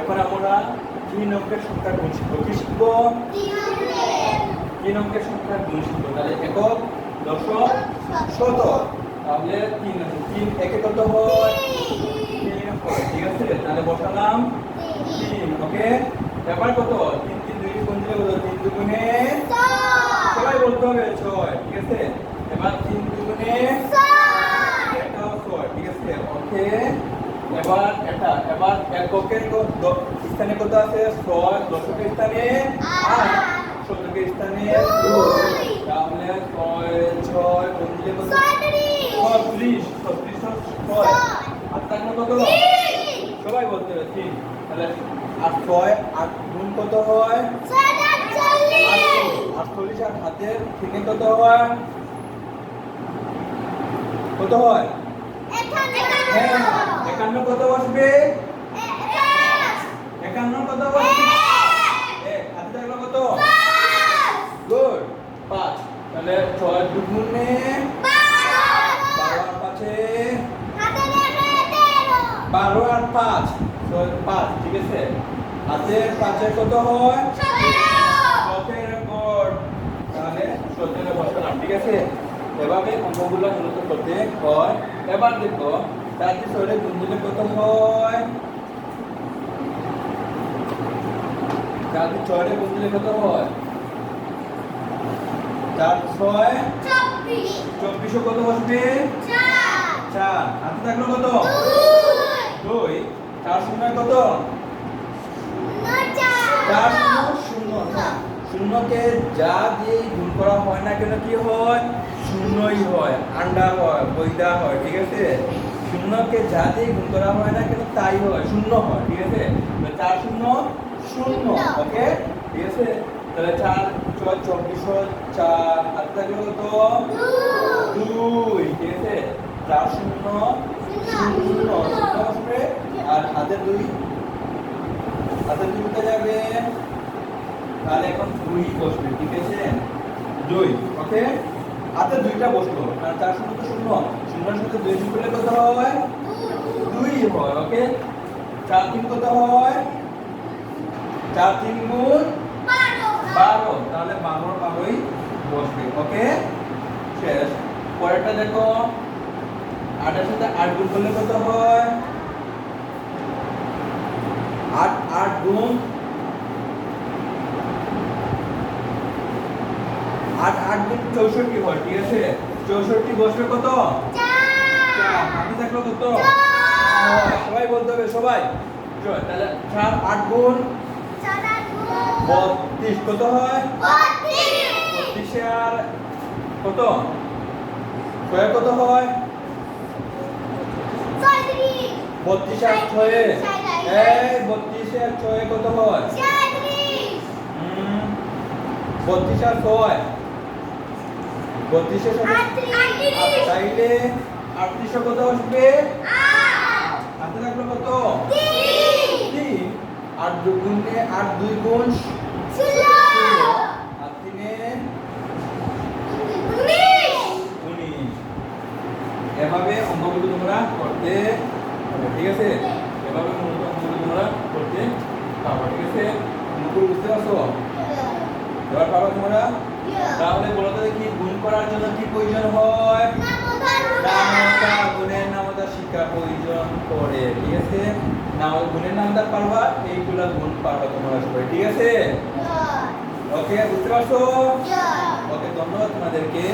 এখন আমরা তিন অঙ্কের সংখ্যা গুণ শিখব। কি শিখব? তিন অঙ্কের সংখ্যা গুণ শিখব। তাহলে একক দশক শত তাহলে তিন তিন একে কত হয়? তিন হয়। ঠিক আছে? তাহলে বসালাম। তিন ওকে? ব্যাপার কত তিন তিন দুই কোন দিলে কত? তিন দুগুণে সবাই বলতে হবে ছয়। ঠিক আছে? এবার তিন দুগুণে ছয়। ঠিক আছে? ওকে? এবার এটা এবার এককের স্থানে কত আছে? ছয় দশকের স্থানে আট শতকের স্থানে তাহলে ছয় ছয় দিলে কত? ছত্রিশ ছত্রিশ ছয়। আর তার কত? সবাই বলতে হবে তিন। তাহলে আর ছয় আট গুণ কত হয়? আটচল্লিশ আর হাতের তিনে কত হয়? কত হয়? হ্যাঁ। একান্ন কত বসবে? একান্ন কত বসবে? কত? গুড, পাঁচ। তাহলে ছয় দুগুণে বারো আর পাঁচে? বারো আর পাঁচ। ছয় পাঁচ, ঠিক আছে? হাতের পাঁচে কত হয়? শখের রেকর্ড। তাহলে বসালাম, ঠিক আছে? এভাবে অঙ্কগুলো মূলত করতে হয়। এবার দেখো তার যে শরীরে গুণ দিলে কত হয়। যে ছয়টা গুণ দিলে কত হয়। চার ছয়। চব্বিশও কত বসবে? চার। হাতে থাকল কত? দুই। চার শূন্য কত? চার শূন্য। শূন্যকে যা দিয়ে গুণ করা হয় না কেন কি হয়? শূন্যই হয় আন্ডা হয় বৈদা হয় ঠিক আছে? শূন্যকে যা দিয়ে গুণ করা হয় না কেন তাই হয়, শূন্য হয়, ঠিক আছে? চার শূন্য শূন্য, ওকে? ঠিক আছে? তাহলে চার, ছয়, চব্বিশ চার হাত থাকলে কত দুই, ঠিক আছে? চার শূন্য শূন্য শূন্য বসবে আর হাতে দুই, হাতে দুইটা যাবে, তাহলে এখন দুই বসবে, ঠিক আছে? দুই, ওকে? হাতে দুইটা বসল আর চার শূন্য তো শূন্য। শূন্যের সাথে দুই করলে কত হয়? দুই হয় ওকে? চার তিন কত হয়? চার তিন গুণ বারো। তাহলে বারো বারোই বসবে ওকে? শেষ। পরেরটা দেখো। আটের সাথে আট গুণ করলে কত হয়? আট আট গুণ আট আট গুণ চৌষট্টি হয় ঠিক আছে? চৌষট্টি বসবে কত? হাতে থাকল কত সবাই বলতে হবে সবাই তাহলে চার আট গুণ বত্রিশ কত হয় বত্রিশে আর কত ছয় কত হয় বত্রিশ আর ছয়ে বত্রিশে আর ছয়ে কত হয় বত্রিশ আর ছয় বত্রিশের সাথে চাইলে আটত্রিশে কত আসবে? হাতে থাকল কত? তিন। আট দু গুণে আট দুই গুণ? আর তিনে? এভাবে অঙ্কগুলো তোমরা করতে ঠিক আছে? এভাবে মূলত অঙ্কগুলো তোমরা করতে পারো ঠিক আছে? অঙ্কগুলো বুঝতে পারছ? এবার পারো তোমরা? তাহলে বলো তো কি গুণ করার জন্য কি প্রয়োজন হয়? নামতা গুণের নামতা শিক্ষা প্রয়োজন করে ঠিক আছে? নাম গুণের নামতা পারবা এইগুলা গুণ পারবা তোমরা সবাই ঠিক আছে? ওকে বুঝতে পারছ? ওকে ধন্যবাদ তোমাদেরকে।